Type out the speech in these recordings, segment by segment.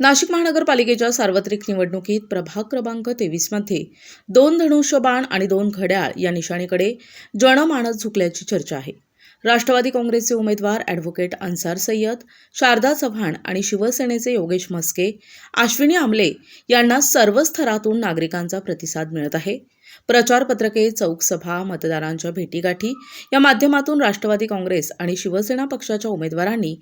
नाशिक महानगरपालिकेच्या सार्वत्रिक निवडणुकीत प्रभाग क्रमांक तेवीसमध्ये दोन धनुष्यबाण आणि दोन घड्याळ या निशाणीकडे जनमानस झुकल्याची चर्चा आहे. राष्ट्रवादी काँग्रेसचे उमेदवार ॲडव्होकेट अन्सार सय्यद शारदा चव्हाण आणि शिवसेनेचे योगेश म्हस्के अश्विनी आमले यांना सर्व स्तरातून नागरिकांचा प्रतिसाद मिळत आहे. प्रचारपत्रके चौकसभा मतदारांच्या भेटीगाठी या माध्यमातून राष्ट्रवादी काँग्रेस आणि शिवसेना पक्षाच्या उमेदवारांनी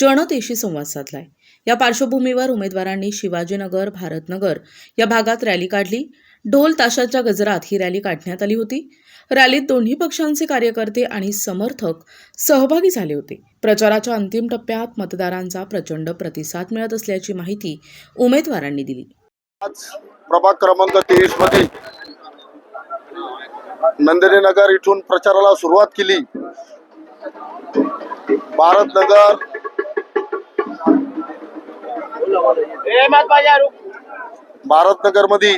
जनतेशी संवाद साधलाय. या पार्श्वभूमीवर उमेदवारांनी शिवाजीनगर भारतनगर या भागात रॅली काढली. ढोल ताशाच्या गजरात ही रॅली काढण्यात आली होती. रॅलीत दोन्ही पक्षांचे कार्यकर्ते आणि समर्थक सहभागी झाले होते. प्रचाराच्या अंतिम टप्प्यात मतदारांचा प्रचंड प्रतिसाद मिळत असल्याची माहिती उमेदवारांनी दिली. आज प्रभाग क्रमांक तेवीसमध्ये नंदिनीनगर इथून प्रचाराला सुरुवात केली. भारतनगर भारतनगर भारत मध्ये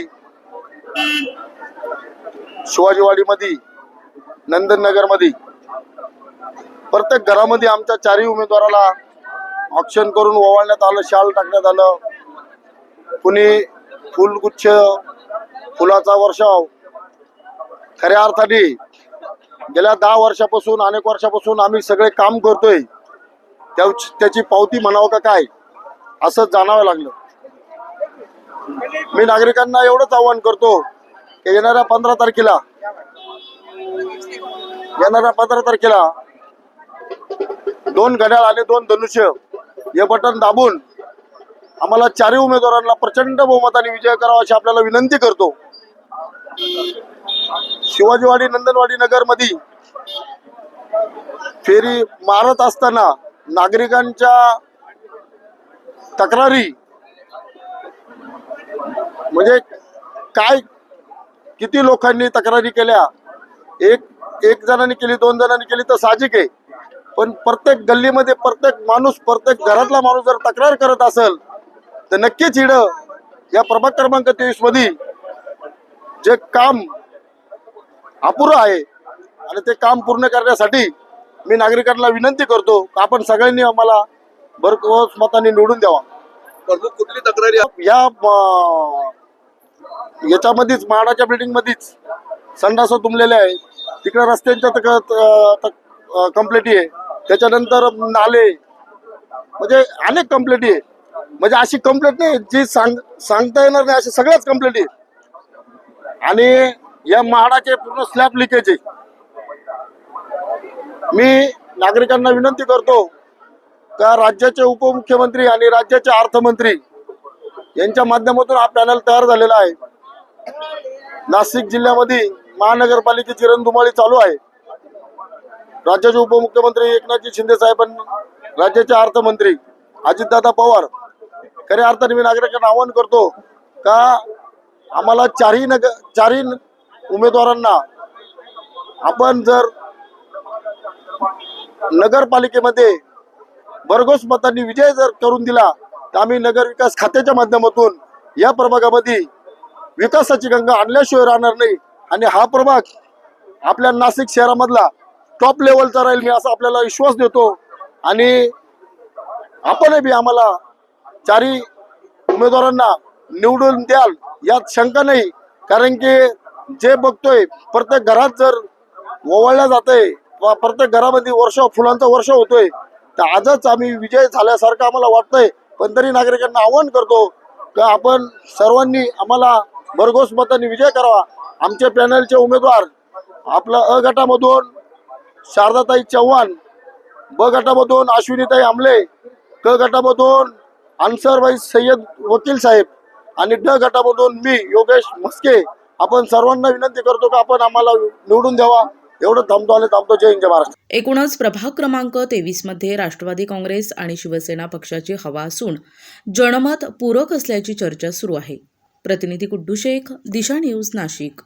शिवाजीवाडी मध्ये नंदन नगरमध्ये प्रत्येक घरामध्ये आमच्या चारही उमेदवाराला ऑप्शन करून ओवाळण्यात आलं शाल टाकण्यात आलं. कुणी फुलगुच्छ फुलाचा वर्षाव खऱ्या अर्थाने गेल्या दहा वर्षापासून अनेक वर्षापासून आम्ही सगळे काम करतोय. त्याची पावती म्हणावं का काय? असं जाणावं लागलं. मी नागरिकांना एवढंच आवाहन करतो की येणाऱ्या पंधरा तारखेला येणाऱ्या पंधरा तारखेला दोन घड्याळ आणि दोन धनुष्य हे बटन दाबून आम्हाला चारही उमेदवारांना प्रचंड बहुमताने विजय करावा अशी आपल्याला विनंती करतो. शिवाजीवाडी नंदनवाडी नगरमध्ये फेरी मारत असताना नागरिकांच्या तक्रारी. म्हणजे काय किती लोकांनी तक्रारी केल्या? एक एक जणांनी केली दोन जणांनी केली तर साहजिक आहे. पण प्रत्येक गल्लीमध्ये प्रत्येक माणूस प्रत्येक घरातला माणूस जर तक्रार करत असेल तर नक्कीच हिड या प्रभाग क्रमांक तेवीसमध्ये जे काम अपुरं आहे आणि ते काम पूर्ण करण्यासाठी मी नागरिकांना विनंती करतो आपण सगळ्यांनी आम्हाला भरघोस मताने निवडून द्यावा. प्रमुख कुठली तक्रारी? या याच्यामध्येच म्हाडाच्या बिल्डिंग मध्येच संडास तुंबलेले आहे. तिकडे रस्त्यांच्या कंप्लेटी आहे. त्याच्यानंतर नाले. म्हणजे अनेक कंप्लेटी आहे. म्हणजे अशी कंप्लेंट नाही जी सांग सांगता येणार नाही अशी सगळ्याच कंप्लेंटी आहे. आणि या म्हाडाचे पूर्ण स्लॅब लिकेज आहे. मी नागरिकांना विनंती करतो का राज्याचे उपमुख्यमंत्री आणि राज्याचे अर्थमंत्री यांच्या माध्यमातून हा पॅनल तयार झालेला आहे. नाशिक जिल्ह्यामध्ये महानगरपालिकेची रणधुमाळी चालू आहे. राज्याचे उपमुख्यमंत्री एकनाथजी शिंदे साहेब राज्याचे अर्थमंत्री अजितदादा पवार. खऱ्या अर्थाने मी नागरिकांना आवाहन करतो का आम्हाला चारही नगर चारही उमेदवारांना आपण जर नगरपालिकेमध्ये भरघोस मतांनी विजय जर करून दिला तर आम्ही नगर विकास खात्याच्या माध्यमातून या प्रभागामध्ये विकासाची गंगा आणल्याशिवाय राहणार नाही. आणि हा प्रभाग आपल्या नाशिक शहरामधला टॉप लेवलचा राहील मी असा आपल्याला विश्वास देतो. आणि आपणही बी आम्हाला चारही उमेदवारांना निवडून द्याल यात शंका नाही. कारण की जे बघतोय प्रत्येक घरात जर ओवाळल्या जात आहे प्रत्येक घरामध्ये वर्ष फुलांचा वर्ष होतोय तर आजच आम्ही विजय झाल्यासारखं आम्हाला वाटतंय. पण तरी नागरिकांना आवाहन करतो का आपण सर्वांनी आम्हाला भरघोस मतांनी विजय करावा. आमचे पॅनलचे उमेदवार आपला अ गटामधून शारदाताई चव्हाण ब गटामधून अश्विनीताई आमले क गटामधून अन्सरबाई सय्यद वकील साहेब आणि ड गटामधून मी योगेश म्हस्के. आपण सर्वांना विनंती करतो का आपण आम्हाला निवडून द्यावा. एवढं थांबतो आणि थांबतो जय हिंद महाराष्ट्र. एकूणच प्रभाग क्रमांक तेवीसमध्ये राष्ट्रवादी काँग्रेस आणि शिवसेना पक्षाची हवा असून जनमत पूरक असल्याची चर्चा सुरू आहे. प्रतिनिधी कुड्डू शेख दिशा न्यूज नाशिक.